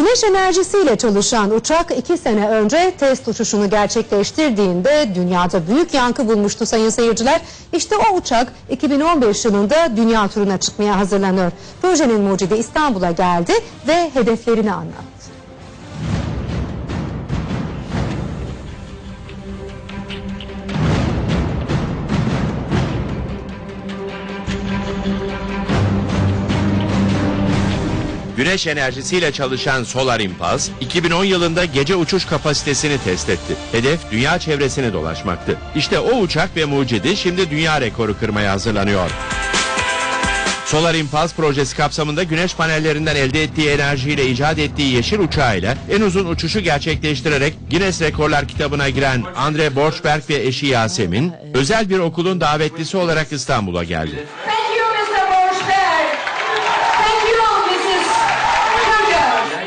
Güneş enerjisiyle çalışan uçak iki sene önce test uçuşunu gerçekleştirdiğinde dünyada büyük yankı bulmuştu sayın seyirciler. İşte o uçak 2015 yılında dünya turuna çıkmaya hazırlanıyor. Projenin mucidi İstanbul'a geldi ve hedeflerini anlattı. Güneş enerjisiyle çalışan Solar Impulse, 2010 yılında gece uçuş kapasitesini test etti. Hedef dünya çevresini dolaşmaktı. İşte o uçak ve mucidi şimdi dünya rekoru kırmaya hazırlanıyor. Solar Impulse projesi kapsamında güneş panellerinden elde ettiği enerjiyle icat ettiği yeşil uçağıyla en uzun uçuşu gerçekleştirerek Guinness Rekorlar kitabına giren Andre Borschberg ve eşi Yasemin, özel bir okulun davetlisi olarak İstanbul'a geldi.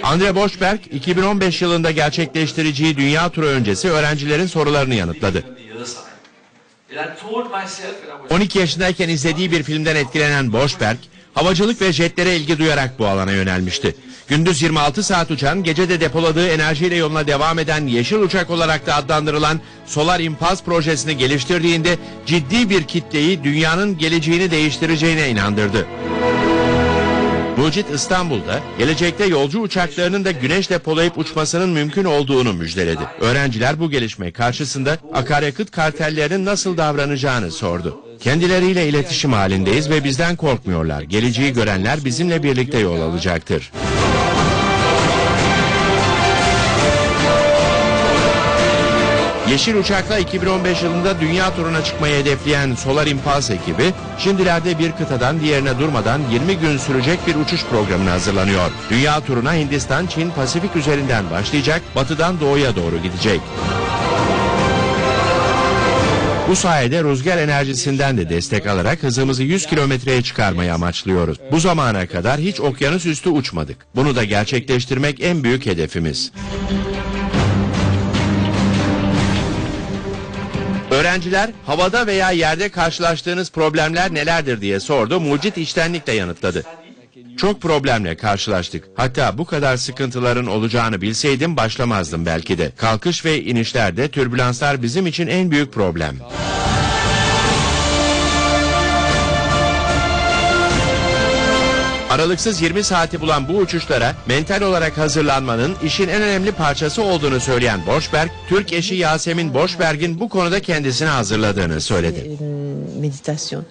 Andre Borschberg 2015 yılında gerçekleştireceği dünya turu öncesi öğrencilerin sorularını yanıtladı. And I told myself when I was 12 yaşındayken izlediği bir filmden etkilenen Borschberg, havacılık ve jetlere ilgi duyarak bu alana yönelmişti. Gündüz 26 saat uçan, gece de depoladığı enerjiyle yoluna devam eden yeşil uçak olarak da adlandırılan Solar Impulse projesini geliştirdiğinde ciddi bir kitleyi dünyanın geleceğini değiştireceğine inandırdı. Mucit İstanbul'da gelecekte yolcu uçaklarının da güneş depolayıp uçmasının mümkün olduğunu müjdeledi. Öğrenciler bu gelişme karşısında akaryakıt kartellerinin nasıl davranacağını sordu. Kendileriyle iletişim halindeyiz ve bizden korkmuyorlar. Geleceği görenler bizimle birlikte yol alacaktır. Yeşil Uçak'la 2015 yılında dünya turuna çıkmayı hedefleyen Solar Impulse ekibi şimdilerde bir kıtadan diğerine durmadan 20 gün sürecek bir uçuş programına hazırlanıyor. Dünya turuna Hindistan, Çin, Pasifik üzerinden başlayacak, batıdan doğuya doğru gidecek. Bu sayede rüzgar enerjisinden de destek alarak hızımızı 100 kilometreye çıkarmayı amaçlıyoruz. Bu zamana kadar hiç okyanus üstü uçmadık. Bunu da gerçekleştirmek en büyük hedefimiz. Öğrenciler havada veya yerde karşılaştığınız problemler nelerdir diye sordu. Mucit içtenlikle yanıtladı. Çok problemle karşılaştık. Hatta bu kadar sıkıntıların olacağını bilseydim başlamazdım belki de. Kalkış ve inişlerde türbülanslar bizim için en büyük problem. Aralıksız 20 saati bulan bu uçuşlara mental olarak hazırlanmanın işin en önemli parçası olduğunu söyleyen Borschberg, Türk eşi Yasemin Borschberg'in bu konuda kendisini hazırladığını söyledi. une méditation.